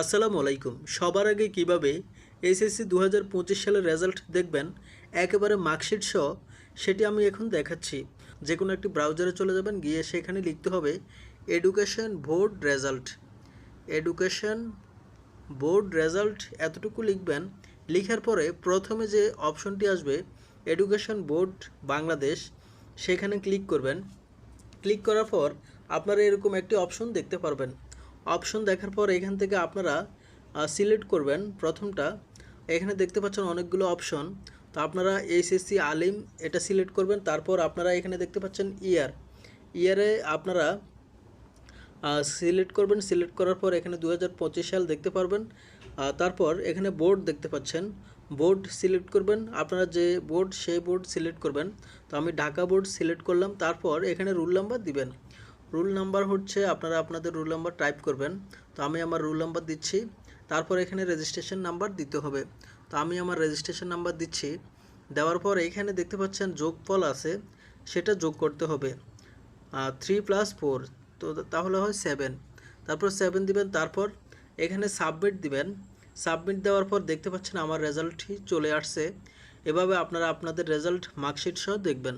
আসসালামু আলাইকুম। সবার আগে কীভাবে এসএসসি দু হাজার পঁচিশ সালের রেজাল্ট দেখবেন, একেবারে মার্কশিট সহ, সেটি আমি এখন দেখাচ্ছি। যে কোনো একটি ব্রাউজারে চলে যাবেন, গিয়ে সেখানে লিখতে হবে, education board result. Education board result এতটুকু লিখবেন, লিখার পরে প্রথমে যে অপশনটি আসবে, এডুকেশন বোর্ড বাংলাদেশ, সেখানে ক্লিক করবেন। ক্লিক করার পর আপনারা এরকম একটি অপশন দেখতে পারবেন। অপশন দেখার পর এখান থেকে আপনারা সিলেক্ট করবেন প্রথমটা। এখানে দেখতে পাচ্ছেন অনেকগুলো অপশন। তো আপনারা এইচএসসি আলিম এটা সিলেক্ট করবেন, তারপর আপনারা এখানে দেখতে পাচ্ছেন ইয়ার ইয়ারে আপনারা সিলেক্ট করবেন, সিলেক্ট করার পর এখানে দু হাজার পঁচিশ সাল দেখতে পারবেন। তারপর এখানে বোর্ড দেখতে পাচ্ছেন। বোর্ড সিলেক্ট করবেন, আপনারা যে বোর্ড, সেই বোর্ড সিলেক্ট করবেন। তো আমি ঢাকা বোর্ড সিলেক্ট করলাম, তারপর এখানে রুল নাম্বার দিবেন। রুল নাম্বার হচ্ছে আপনারা আপনাদের রুল নাম্বার টাইপ করবেন। তো আমি আমার রুল নাম্বার দিচ্ছি, তারপর এখানে রেজিস্ট্রেশন নাম্বার দিতে হবে। তো আমি আমার রেজিস্ট্রেশন নাম্বার দিচ্ছি, দেওয়ার পর এখানে দেখতে পাচ্ছেন যোগফল আছে, সেটা যোগ করতে হবে। থ্রি প্লাস ফোর তো তাহলে হয় সেভেন তারপর সেভেন দিবেন, তারপর এখানে সাবমিট দিবেন। সাবমিট দেওয়ার পর দেখতে পাচ্ছেন আমার রেজাল্টটি চলে আসছে। এভাবে আপনারা আপনাদের রেজাল্ট মার্কশিট সহ দেখবেন।